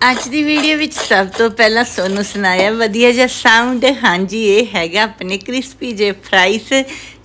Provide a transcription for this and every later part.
ਅੱਜ ਦੀ ਵੀਡੀਓ ਵਿੱਚ ਸਭ ਤੋਂ ਪਹਿਲਾਂ ਸੋਨੂੰ ਸੁਣਾਇਆ, ਵਧੀਆ ਜਿਹਾ ਸਾਊਂਡ ਹਾਂਜੀ, ਇਹ ਹੈਗਾ ਆਪਣੇ ਕ੍ਰਿਸਪੀ ਜੇ ਫਰਾਈਸ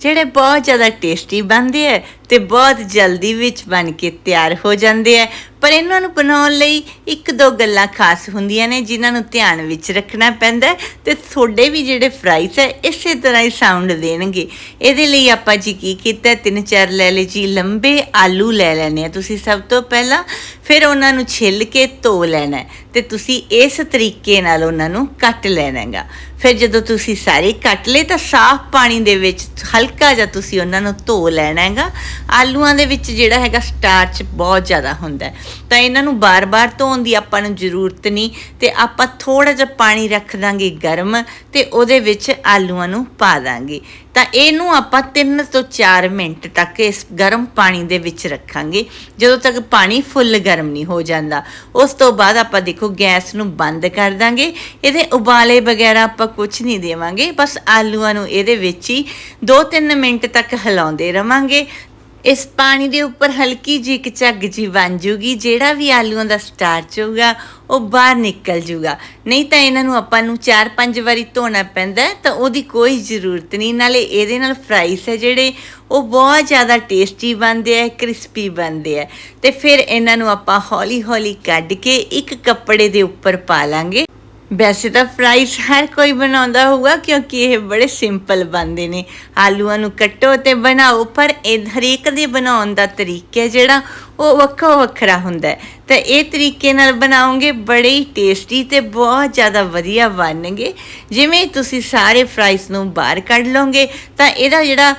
ਜਿਹੜੇ ਬਹੁਤ ਜ਼ਿਆਦਾ ਟੇਸਟੀ ਬਣਦੇ ਆ ਤੇ ਬਹੁਤ ਜਲਦੀ ਵਿੱਚ ਬਣ ਕੇ ਤਿਆਰ ਹੋ ਜਾਂਦੇ ਆ। ਪਰ ਇਹਨਾਂ ਨੂੰ ਬਣਾਉਣ ਲਈ ਇੱਕ ਦੋ ਗੱਲਾਂ ਖਾਸ ਹੁੰਦੀਆਂ ਨੇ, ਜਿਨ੍ਹਾਂ ਨੂੰ ਧਿਆਨ ਵਿੱਚ ਰੱਖਣਾ ਪੈਂਦਾ ਹੈ ਤੇ ਤੁਹਾਡੇ ਵੀ ਜਿਹੜੇ ਫਰਾਈਸ ਹੈ, ਇਸੇ ਤਰ੍ਹਾਂ ਹੀ ਸਾਊਂਡ ਦੇਣਗੇ। ਇਹਦੇ ਲਈ ਆਪਾਂ ਜੀ ਕੀ ਕੀਤਾ, ਤਿੰਨ ਚਾਰ ਲੈ ਲਏ ਜੀ, ਲੰਬੇ ਆਲੂ ਲੈ ਲੈਣੇ ਆ ਤੁਸੀਂ ਸਭ ਤੋਂ ਪਹਿਲਾਂ ਫਿਰ ਉਹਨਾਂ ਨੂੰ ਛਿੱਲ ਕੇ ਧੋ ਲੈਣਾ ਹੈ ਤੇ ਤੁਸੀਂ ਇਸ ਤਰੀਕੇ ਨਾਲ ਉਹਨਾਂ ਨੂੰ ਕੱਟ ਲੈਣਾ ਹੈਗਾ। ਫਿਰ ਜਦੋਂ ਤੁਸੀਂ ਸਾਰੇ ਕੱਟ ਲਏ ਤਾਂ ਸਾਫ਼ ਪਾਣੀ ਦੇ ਵਿੱਚ ਹਲਕਾ ਜਿਹਾ ਤੁਸੀਂ ਉਹਨਾਂ ਨੂੰ ਧੋ ਲੈਣਾ ਹੈਗਾ। ਆਲੂਆਂ ਦੇ ਵਿੱਚ ਜਿਹੜਾ ਹੈਗਾ ਸਟਾਰਚ ਬਹੁਤ ਜ਼ਿਆਦਾ ਹੁੰਦਾ ਤਾਂ ਇਹਨਾਂ ਨੂੰ ਬਾਰ-ਬਾਰ ਧੋਣ ਦੀ ਆਪਾਂ ਨੂੰ ਜ਼ਰੂਰਤ ਨਹੀਂ ਤੇ ਆਪਾਂ ਥੋੜਾ ਜਿਹਾ ਪਾਣੀ ਰੱਖ ਦਾਂਗੇ ਗਰਮ ਤੇ ਉਹਦੇ ਵਿੱਚ ਆਲੂਆਂ ਨੂੰ ਪਾ ਦਾਂਗੇ। ਤਾਂ ਇਹਨੂੰ ਆਪਾਂ 3 ਤੋਂ 4 ਮਿੰਟ ਤੱਕ ਇਸ ਗਰਮ ਪਾਣੀ ਦੇ ਵਿੱਚ ਰੱਖਾਂਗੇ। ਜਦੋਂ ਤੱਕ ਪਾਣੀ ਫੁੱਲ ਗਰਮ ਨਹੀਂ ਹੋ ਜਾਂਦਾ, ਉਸ ਤੋਂ ਬਾਅਦ ਆਪਾਂ ਦੇਖੋ ਗੈਸ ਨੂੰ ਬੰਦ ਕਰ ਦਾਂਗੇ। ਇਹਦੇ ਉਬਾਲੇ ਵਗੈਰਾ ਆਪਾਂ ਕੁਝ ਨਹੀਂ ਦੇਵਾਂਗੇ, ਬਸ ਆਲੂਆਂ ਨੂੰ ਇਹਦੇ ਵਿੱਚ ਹੀ 2-3 ਮਿੰਟ ਤੱਕ ਹਿਲਾਉਂਦੇ ਰਵਾਂਗੇ। ਇਸ ਪਾਣੀ ਦੇ ਉੱਪਰ ਹਲਕੀ ਜਿਹੀ ਇੱਕ ਝੱਗ ਜੀ ਬਣ ਜੂਗੀ, ਜਿਹੜਾ ਵੀ ਆਲੂਆਂ ਦਾ ਸਟਾਰਚ ਹੋਊਗਾ ਉਹ ਬਾਹਰ ਨਿਕਲ ਜੂਗਾ। ਨਹੀਂ ਤਾਂ ਇਹਨਾਂ ਨੂੰ ਆਪਾਂ ਨੂੰ 4-5 ਵਾਰੀ ਧੋਣਾ ਪੈਂਦਾ, ਤਾਂ ਉਹਦੀ ਕੋਈ ਜ਼ਰੂਰਤ ਨਹੀਂ। ਨਾਲੇ ਇਹਦੇ ਨਾਲ ਫਰਾਈਸ ਹੈ ਜਿਹੜੇ, ਉਹ ਬਹੁਤ ਜ਼ਿਆਦਾ ਟੇਸਟੀ ਬਣਦੇ ਆ ਕ੍ਰਿਸਪੀ ਬਣਦੇ ਆ। ਤੇ ਫਿਰ ਇਹਨਾਂ ਨੂੰ ਆਪਾਂ ਹੌਲੀ-ਹੌਲੀ ਕੱਢ ਕੇ ਇੱਕ ਕੱਪੜੇ ਦੇ ਉੱਪਰ ਪਾ ਲਾਂਗੇ। ਵੈਸੇ ਤਾਂ ਫਰਾਈਜ਼ ਹਰ ਕੋਈ ਬਣਾਉਂਦਾ ਹੋਊਗਾ ਕਿਉਂਕਿ ਇਹ ਬੜੇ ਸਿੰਪਲ ਬਣਦੇ ਨੇ। ਆਲੂਆਂ ਨੂੰ ਕੱਟੋ ਤੇ ਬਣਾਓ, ਪਰ ਇਹ ਹਰੇਕ ਦੇ ਬਣਾਉਣ ਦਾ ਤਰੀਕਾ ਜਿਹੜਾ ਉਹ ਵੱਖੋ ਵੱਖਰਾ ਹੁੰਦਾ ਹੈ। ਤਾਂ ਇਹ ਤਰੀਕੇ ਨਾਲ ਬਣਾਓਗੇ, ਬੜੇ ਹੀ ਟੇਸਟੀ ਤੇ ਬਹੁਤ ਜ਼ਿਆਦਾ ਵਧੀਆ ਬਣਨਗੇ। ਜਿਵੇਂ ਤੁਸੀਂ ਸਾਰੇ ਫਰਾਈਜ਼ ਨੂੰ ਬਾਹਰ ਕੱਢ ਲਓਗੇ, ਤਾਂ ਇਹਦਾ ਜਿਹੜਾ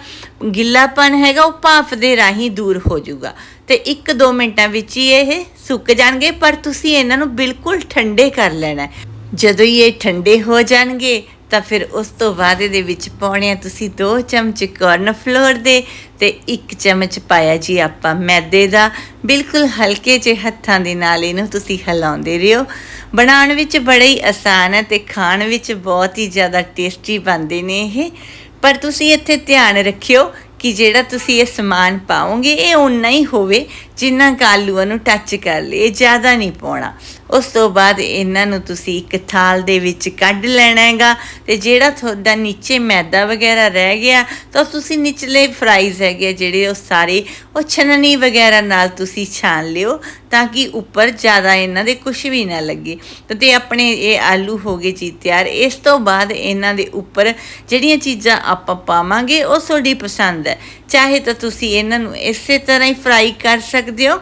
ਗਿੱਲਾਪਨ ਹੈਗਾ, ਉਹ ਭਾਫ ਦੇ ਰਾਹੀਂ ਦੂਰ ਹੋ ਜਾਊਗਾ। ਤੇ 1-2 ਮਿੰਟਾਂ ਵਿੱਚ ਹੀ ਇਹ ਸੁੱਕ ਜਾਣਗੇ, ਪਰ ਤੁਸੀਂ ਇਹਨਾਂ ਨੂੰ ਬਿਲਕੁਲ ਠੰਡੇ ਕਰ ਲੈਣਾ ਹੈ। ਜਦੋਂ ਹੀ ਇਹ ਠੰਡੇ ਹੋ ਜਾਣਗੇ, ਤਾਂ ਫਿਰ ਉਸ ਤੋਂ ਬਾਅਦ ਇਹਦੇ ਵਿੱਚ ਪਾਉਣੇ ਆ ਤੁਸੀਂ 2 ਚਮਚ ਕਾਰਨ ਫਲੋਰ ਦੇ ਤੇ 1 ਚਮਚ ਪਾਇਆ ਜੀ ਆਪਾਂ ਮੈਦੇ ਦਾ। ਬਿਲਕੁਲ ਹਲਕੇ ਜਿਹੇ ਹੱਥਾਂ ਦੇ ਨਾਲ ਇਹਨੂੰ ਤੁਸੀਂ ਹਿਲਾਉਂਦੇ ਰਹੋ। ਬਣਾਉਣ ਵਿੱਚ ਬੜਾ ਹੀ ਆਸਾਨ ਹੈ ਤੇ ਖਾਣ ਵਿੱਚ ਬਹੁਤ ਹੀ ਜ਼ਿਆਦਾ ਟੇਸਟੀ ਬਣਦੇ ਨੇ ਇਹ। ਪਰ ਤੁਸੀਂ ਇੱਥੇ ਧਿਆਨ ਰੱਖਿਓ ਕਿ ਜਿਹੜਾ ਤੁਸੀਂ ਇਹ ਸਮਾਨ ਪਾਓਗੇ, ਇਹ ਉਨਾ ਹੀ ਹੋਵੇ ਜਿੰਨਾ ਕੁ ਆਲੂਆਂ ਨੂੰ ਟੱਚ ਕਰ ਲੇ ਜ਼ਿਆਦਾ ਨਹੀਂ ਪਾਉਣਾ। ਉਸ ਤੋਂ ਬਾਅਦ ਇਹਨਾਂ ਨੂੰ ਤੁਸੀਂ ਇੱਕ ਥਾਲ ਦੇ ਵਿੱਚ ਕੱਢ ਲੈਣਾ ਹੈਗਾ ਤੇ ਜਿਹੜਾ ਤੁਹਾਡਾ ਨੀਚੇ ਮੈਦਾ ਵਗੈਰਾ ਰਹਿ ਗਿਆ, ਤਾਂ ਤੁਸੀਂ ਨਿਚਲੇ ਫਰਾਈਜ਼ ਹੈਗੇ ਆ ਜਿਹੜੇ ਉਹ ਸਾਰੇ ਉਹ ਛਨਣੀ ਵਗੈਰਾ ਨਾਲ ਤੁਸੀਂ ਛਾਣ ਲਿਓ ਤਾਂ ਕਿ ਉੱਪਰ ਜ਼ਿਆਦਾ ਇਹਨਾਂ ਦੇ ਕੁਝ ਵੀ ਨਾ ਲੱਗੇ। ਤੇ ਆਪਣੇ ਇਹ ਆਲੂ ਹੋ ਗਏ ਜੀ ਤਿਆਰ। ਇਸ ਤੋਂ ਬਾਅਦ ਇਹਨਾਂ ਦੇ ਉੱਪਰ ਜਿਹੜੀਆਂ ਚੀਜ਼ਾਂ ਆਪਾਂ ਪਾਵਾਂਗੇ, ਉਹ ਤੁਹਾਡੀ ਪਸੰਦ ਹੈ। ਚਾਹੇ ਤਾਂ ਤੁਸੀਂ ਇਹਨਾਂ ਨੂੰ ਇਸੇ ਤਰ੍ਹਾਂ ਹੀ ਫਰਾਈ ਕਰ ਸਕਦੇ ਹੋ,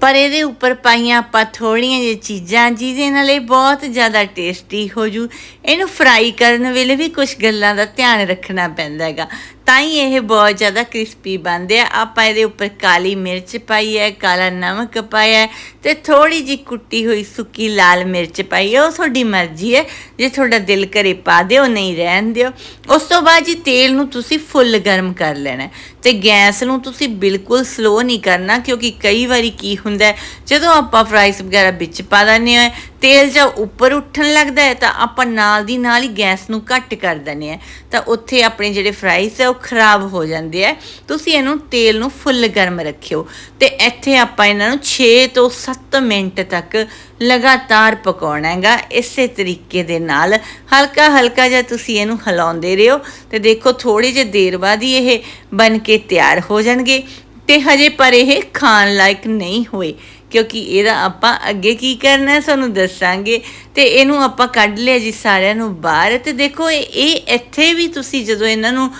ਪਰ ਇਹਦੇ ਉੱਪਰ ਪਾਈਆਂ ਆਪਾਂ ਥੋੜੀਆਂ ਜਿਹੀਆਂ ਚੀਜ਼ਾਂ, ਜਿਹਦੇ ਨਾਲ ਇਹ ਬਹੁਤ ਜ਼ਿਆਦਾ ਟੇਸਟੀ ਹੋ ਜੂ। ਇਹਨੂੰ ਫਰਾਈ ਕਰਨ ਵੇਲੇ ਵੀ ਕੁਝ ਗੱਲਾਂ ਦਾ ਧਿਆਨ ਰੱਖਣਾ ਪੈਂਦਾ ਹੈਗਾ। ਤਾਂ ਹੀ ਇਹ ਬਹੁਤ ਜ਼ਿਆਦਾ ਕ੍ਰਿਸਪੀ ਬਣਦੇ ਆ। ਆਪਾਂ ਇਹਦੇ ਉੱਪਰ ਕਾਲੀ ਮਿਰਚ ਪਾਈ ਹੈ, ਕਾਲਾ ਨਮਕ ਪਾਇਆ ਹੈ ਤੇ ਥੋੜੀ ਜੀ ਕੁੱਟੀ ਹੋਈ ਸੁੱਕੀ ਲਾਲ ਮਿਰਚ ਪਾਈ ਹੈ। ਉਹ ਤੁਹਾਡੀ ਮਰਜ਼ੀ ਹੈ। ਜੇ ਤੁਹਾਡਾ ਦਿਲ ਕਰੇ ਪਾ ਦਿਓ, ਨਹੀਂ ਰਹਿਣ ਦਿਓ। ਉਸ ਤੋਂ ਬਾਅਦ ਜੀ ਤੇਲ ਨੂੰ ਤੁਸੀਂ ਫੁੱਲ ਗਰਮ ਕਰ ਲੈਣਾ ਹੈ ਤੇ ਗੈਸ ਨੂੰ ਤੁਸੀਂ ਬਿਲਕੁਲ ਸਲੋ ਨਹੀਂ ਕਰਨਾ ਕਿਉਂਕਿ ਕਈ ਵਾਰੀ ਕੀ ਹੁੰਦਾ ਜਦੋਂ ਆਪਾਂ ਫਰਾਈਸ ਵਗੈਰਾ ਵਿੱਚ ਪਾ ਦਿੰਦੇ ਹਾਂ ਤੇਲ ਜਾਂ ਉੱਪਰ ਉੱਠਣ ਲੱਗਦਾ ਹੈ, ਤਾਂ ਆਪਾਂ ਨਾਲ ਦੀ ਨਾਲ ਹੀ ਗੈਸ ਨੂੰ ਘੱਟ ਕਰ ਦਿੰਦੇ ਆ ਤਾਂ ਉੱਥੇ ਆਪਣੇ ਜਿਹੜੇ ਫਰਾਈਜ਼ ਹੈ, ਉਹ ਖਰਾਬ ਹੋ ਜਾਂਦੇ ਆ ਤੁਸੀਂ ਇਹਨੂੰ ਤੇਲ ਨੂੰ ਫੁੱਲ ਗਰਮ ਰੱਖਿਓ। ਤੇ ਇੱਥੇ ਆਪਾਂ ਇਹਨਾਂ ਨੂੰ 6 ਤੋਂ 7 ਮਿੰਟ ਤੱਕ ਲਗਾਤਾਰ ਪਕਾਉਣਾ ਹੈਗਾ, ਇਸੇ ਤਰੀਕੇ ਦੇ ਨਾਲ। ਹਲਕਾ ਹਲਕਾ ਜਿਹਾ ਤੁਸੀਂ ਇਹਨੂੰ ਹਿਲਾਉਂਦੇ ਰਹੋ ਤੇ ਦੇਖੋ ਥੋੜੀ ਜਿਹੀ ਦੇਰ ਬਾਅਦ ਹੀ ਇਹ ਬਣ ਕੇ ਤਿਆਰ ਹੋ ਜਾਣਗੇ। ਤੇ ਹਜੇ ਪਰ ਇਹ ਖਾਣ ਲਾਇਕ ਨਹੀਂ ਹੋਏ। ਕਿਉਂਕਿ ਇਹਦਾ ਆਪਾਂ ਅੱਗੇ ਕੀ ਕਰਨਾ ਹੈ ਤੁਹਾਨੂੰ ਦੱਸਾਂਗੇ। ਤੇ ਇਹਨੂੰ ਆਪਾਂ ਕੱਢ ਲਿਆ ਜੀ ਸਾਰਿਆਂ ਨੂੰ ਬਾਹਰ। ਤੇ ਦੇਖੋ, ਇਹ ਇਹ ਇੱਥੇ ਵੀ ਤੁਸੀਂ ਜਦੋਂ ਇਹਨਾਂ ਨੂੰ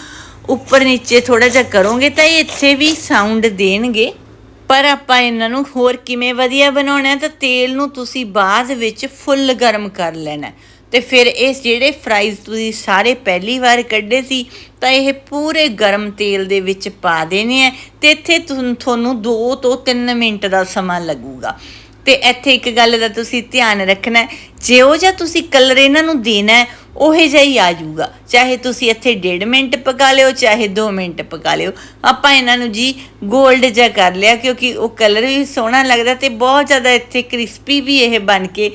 ਉੱਪਰ ਨੀਚੇ ਥੋੜਾ ਜਿਹਾ ਕਰੋਗੇ ਤਾਂ ਇਹ ਇੱਥੇ ਵੀ ਸਾਊਂਡ ਦੇਣਗੇ। ਪਰ ਆਪਾਂ ਇਹਨਾਂ ਨੂੰ ਹੋਰ ਕਿਵੇਂ ਵਧੀਆ ਬਣਾਉਣਾ ਤਾਂ ਤੇਲ ਨੂੰ ਤੁਸੀਂ ਬਾਅਦ ਵਿੱਚ ਫੁੱਲ ਗਰਮ ਕਰ ਲੈਣਾ ਤੇ ਫਿਰ ਇਹ ਜਿਹੜੇ ਫਰਾਈਜ਼ ਤੁਸੀਂ ਸਾਰੇ ਪਹਿਲੀ ਵਾਰ ਕੱਢੇ ਸੀ ਤਾਂ ਇਹ ਪੂਰੇ ਗਰਮ ਤੇਲ ਦੇ ਵਿੱਚ ਪਾ ਦੇਣੇ ਆ ਤੇ ਇੱਥੇ ਤੁਹਾਨੂੰ 2 ਤੋਂ 3 ਮਿੰਟ ਦਾ ਸਮਾਂ ਲੱਗੂਗਾ। ਤੇ ਇੱਥੇ ਇੱਕ ਗੱਲ ਦਾ ਤੁਸੀਂ ਧਿਆਨ ਰੱਖਣਾ ਹੈ, ਜਿਹੋ ਜਿਹਾ ਤੁਸੀਂ ਕਲਰ ਇਹਨਾਂ ਨੂੰ ਦੇਣਾ ਹੈ ਉਹੇ ਜਿਹਾ ਹੀ ਆ ਜਾਊਗਾ। ਚਾਹੇ ਤੁਸੀਂ ਇੱਥੇ 1.5 ਮਿੰਟ ਪਕਾ ਲਿਓ ਚਾਹੇ 2 ਮਿੰਟ ਪਕਾ ਲਿਓ। ਆਪਾਂ ਇਹਨਾਂ ਨੂੰ ਜੀ 골ਡ ਜਿਹਾ ਕਰ ਲਿਆ ਕਿਉਂਕਿ ਉਹ ਕਲਰ ਵੀ ਸੋਹਣਾ ਲੱਗਦਾ ਤੇ ਬਹੁਤ ਜ਼ਿਆਦਾ ਇੱਥੇ ਕ੍ਰਿਸਪੀ ਵੀ ਇਹ ਬਣ ਕੇ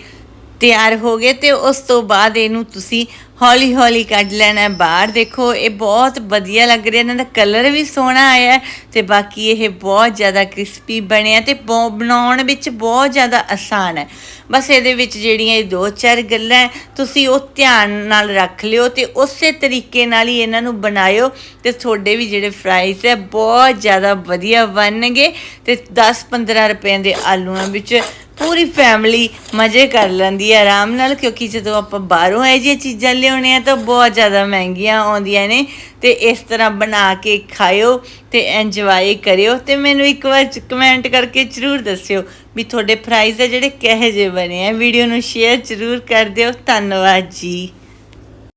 ਤਿਆਰ ਹੋ ਗਏ ਤੇ ਉਸ ਤੋਂ ਬਾਅਦ ਇਹਨੂੰ ਤੁਸੀਂ ਹੌਲੀ ਹੌਲੀ ਕੱਢ ਲੈਣਾ, ਬਾਹਰ ਦੇਖੋ, ਇਹ ਬਹੁਤ ਵਧੀਆ ਲੱਗ ਰਿਹਾ, ਇਹਨਾਂ ਦਾ ਕਲਰ ਵੀ ਸੋਹਣਾ ਆਇਆ ਹੈ ਤੇ ਬਾਕੀ ਇਹ ਬਹੁਤ ਜ਼ਿਆਦਾ ਕ੍ਰਿਸਪੀ ਬਣਿਆ ਤੇ ਬਹੁ- ਬਣਾਉਣ ਵਿੱਚ ਬਹੁਤ ਜ਼ਿਆਦਾ ਆਸਾਨ ਹੈ। ਬਸ ਇਹਦੇ ਵਿੱਚ ਜਿਹੜੀਆਂ ਇਹ ਦੋ ਚਾਰ ਗੱਲਾਂ ਤੁਸੀਂ ਉਹ ਧਿਆਨ ਨਾਲ ਰੱਖ ਲਿਓ ਤੇ ਉਸੇ ਤਰੀਕੇ ਨਾਲ ਹੀ ਇਹਨਾਂ ਨੂੰ ਬਣਾਇਓ ਤੇ ਤੁਹਾਡੇ ਵੀ ਜਿਹੜੇ ਫਰਾਈਜ਼ ਹੈ, ਬਹੁਤ ਜ਼ਿਆਦਾ ਵਧੀਆ ਬਣਨਗੇ ਤੇ 10-15 ਰੁਪਏ ਦੇ ਆਲੂਆਂ ਵਿੱਚ ਪੂਰੀ ਫੈਮਿਲੀ ਮਜ਼ੇ ਕਰ ਲੈਂਦੀ ਹੈ ਆਰਾਮ ਨਾਲ, ਕਿਉਂਕਿ ਜਦੋਂ ਆਪਾਂ ਬਾਹਰੋਂ ਇਹ ਜਿਹੀਆਂ ਚੀਜ਼ਾਂ ਲਿਆਉਣੇ ਆ ਤਾਂ ਬਹੁਤ ਜ਼ਿਆਦਾ ਮਹਿੰਗੀਆਂ ਆਉਂਦੀਆਂ ਨੇ। ਤੇ ਇਸ ਤਰ੍ਹਾਂ ਬਣਾ ਕੇ ਖਾਇਓ ਤੇ ਇੰਜੋਏ ਕਰਿਓ। ਤੇ ਮੈਨੂੰ ਇੱਕ ਵਾਰ ਕਮੈਂਟ ਕਰਕੇ ਜ਼ਰੂਰ ਦੱਸਿਓ ਵੀ ਤੁਹਾਡੇ ਫਰਾਈਜ਼ ਆ ਜਿਹੜੇ ਕਿਹੋ ਜਿਹੇ ਬਣੇ ਆ। ਵੀਡੀਓ ਨੂੰ ਸ਼ੇਅਰ ਜ਼ਰੂਰ ਕਰ ਦਿਓ। ਧੰਨਵਾਦ ਜੀ।